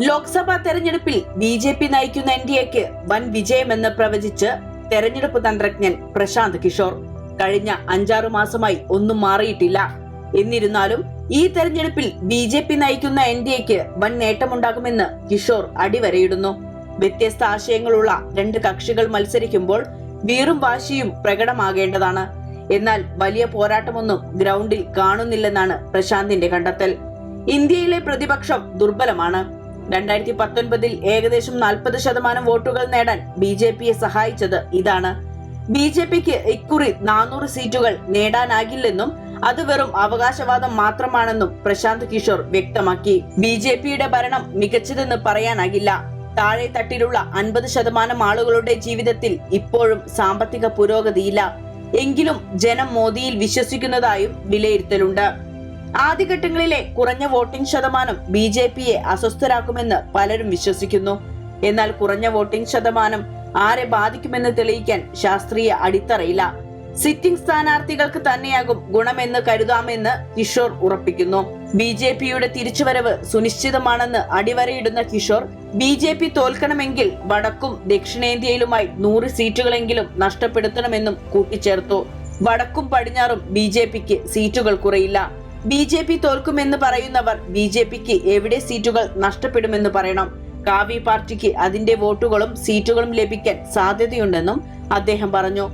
ലോക്സഭാ തെരഞ്ഞെടുപ്പിൽ B J P നയിക്കുന്ന N D എക്ക് വൻ വിജയമെന്ന് പ്രവചിച്ച് തെരഞ്ഞെടുപ്പ് തന്ത്രജ്ഞൻ പ്രശാന്ത് കിഷോർ. കഴിഞ്ഞ അഞ്ചാറു മാസമായി ഒന്നും മാറിയിട്ടില്ല. എന്നിരുന്നാലും ഈ തെരഞ്ഞെടുപ്പിൽ ബി ജെ പി നയിക്കുന്ന എൻ ഡി എക്ക് വൻ നേട്ടമുണ്ടാകുമെന്ന് കിഷോർ അടിവരയിടുന്നു. വ്യത്യസ്ത ആശയങ്ങളുള്ള രണ്ട് കക്ഷികൾ മത്സരിക്കുമ്പോൾ വീറും വാശിയും പ്രകടമാകേണ്ടതാണ്. എന്നാൽ വലിയ പോരാട്ടമൊന്നും ഗ്രൗണ്ടിൽ കാണുന്നില്ലെന്നാണ് പ്രശാന്തിന്റെ കണ്ടെത്തൽ. ഇന്ത്യയിലെ പ്രതിപക്ഷം ദുർബലമാണ്. രണ്ടായിരത്തി പത്തൊൻപതിൽ ഏകദേശം നാൽപ്പത് ശതമാനം വോട്ടുകൾ നേടാൻ ബി ജെ പിയെ സഹായിച്ചത് ഇതാണ്. ബി ജെ പിക്ക് ഇക്കുറി നാനൂറ് സീറ്റുകൾ നേടാനാകില്ലെന്നും അത് വെറും അവകാശവാദം മാത്രമാണെന്നും പ്രശാന്ത് കിഷോർ വ്യക്തമാക്കി. ബി ജെ പിയുടെ ഭരണം മികച്ചതെന്ന് പറയാനാകില്ല. താഴെ തട്ടിലുള്ള അൻപത് ശതമാനം ആളുകളുടെ ജീവിതത്തിൽ ഇപ്പോഴും സാമ്പത്തിക പുരോഗതിയില്ല. എങ്കിലും ജനം മോദിയിൽ വിശ്വസിക്കുന്നതായും വിലയിരുത്തലുണ്ട്. ആദ്യഘട്ടങ്ങളിലെ കുറഞ്ഞ വോട്ടിംഗ് ശതമാനം ബി ജെ പിയെ അസ്വസ്ഥരാക്കുമെന്ന് പലരും വിശ്വസിക്കുന്നു. എന്നാൽ കുറഞ്ഞ വോട്ടിംഗ് ശതമാനം ആരെ ബാധിക്കുമെന്ന് തെളിയിക്കാൻ ശാസ്ത്രീയ അടിത്തറയില്ല. സിറ്റിംഗ് സ്ഥാനാർത്ഥികൾക്ക് തന്നെയാകും ഗുണമെന്ന് കരുതാമെന്ന് കിഷോർ ഉറപ്പിക്കുന്നു. ബി ജെ പിയുടെ തിരിച്ചുവരവ് സുനിശ്ചിതമാണെന്ന് അടിവരയിടുന്ന കിഷോർ ബി ജെ പി തോൽക്കണമെങ്കിൽ വടക്കും ദക്ഷിണേന്ത്യയിലുമായി നൂറ് സീറ്റുകളെങ്കിലും നഷ്ടപ്പെടുത്തണമെന്നും കൂട്ടിച്ചേർത്തു. വടക്കും പടിഞ്ഞാറും ബി സീറ്റുകൾ കുറയില്ല. ബി ജെ പി തോൽക്കുമെന്ന് പറയുന്നവർ ബി ജെ പിക്ക് എവിടെ സീറ്റുകൾ നഷ്ടപ്പെടുമെന്ന് പറയണം. കാവി പാർട്ടിക്ക് അതിന്റെ വോട്ടുകളും സീറ്റുകളും ലഭിക്കാൻ സാധ്യതയുണ്ടെന്നും അദ്ദേഹം പറഞ്ഞു.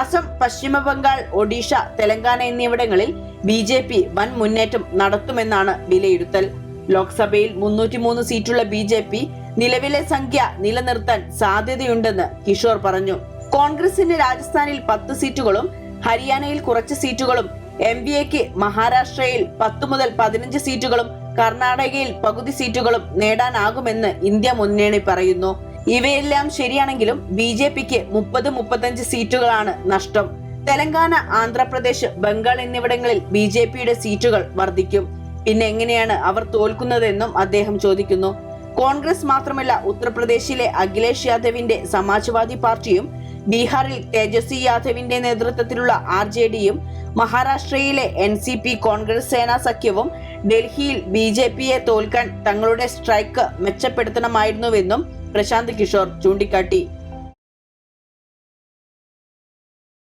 അസം പശ്ചിമ ബംഗാൾ ഒഡീഷ തെലങ്കാന എന്നിവിടങ്ങളിൽ ബി ജെ പി വൻ മുന്നേറ്റം നടത്തുമെന്നാണ് വിലയിരുത്തൽ. ലോക്സഭയിൽ മുന്നൂറ്റിമൂന്ന് സീറ്റുള്ള ബി ജെ പി നിലവിലെ സംഖ്യ നിലനിർത്താൻ സാധ്യതയുണ്ടെന്ന് കിഷോർ പറഞ്ഞു. കോൺഗ്രസിന് രാജസ്ഥാനിൽ പത്ത് സീറ്റുകളും ഹരിയാനയിൽ കുറച്ച് സീറ്റുകളും എം ബി എക്ക് മഹാരാഷ്ട്രയിൽ പത്ത് മുതൽ പതിനഞ്ച് സീറ്റുകളും കർണാടകയിൽ പകുതി സീറ്റുകളും നേടാനാകുമെന്ന് ഇന്ത്യ മുന്നണി പറയുന്നു. ഇവയെല്ലാം ശരിയാണെങ്കിലും ബി ജെ പിക്ക് മുപ്പത് മുപ്പത്തഞ്ച് സീറ്റുകളാണ് നഷ്ടം. തെലങ്കാന ആന്ധ്രാപ്രദേശ് ബംഗാൾ എന്നിവിടങ്ങളിൽ ബി ജെ പിയുടെ സീറ്റുകൾ വർദ്ധിക്കും. പിന്നെ എങ്ങനെയാണ് അവർ തോൽക്കുന്നതെന്നും അദ്ദേഹം ചോദിക്കുന്നു. കോൺഗ്രസ് മാത്രമല്ല ഉത്തർപ്രദേശിലെ അഖിലേഷ് യാദവിന്റെ സമാജ്വാദി പാർട്ടിയും ബീഹാറിൽ തേജസ്വി യാദവിന്റെ നേതൃത്വത്തിലുള്ള ആർ ജെ ഡിയും മഹാരാഷ്ട്രയിലെ എൻ സി പി കോൺഗ്രസ് സേനാ സഖ്യവും ഡൽഹിയിൽ ബി ജെ പിയെ തോൽക്കാൻ തങ്ങളുടെ സ്ട്രൈക്ക് മെച്ചപ്പെടുത്തണമായിരുന്നുവെന്നും പ്രശാന്ത് കിഷോർ ചൂണ്ടിക്കാട്ടി.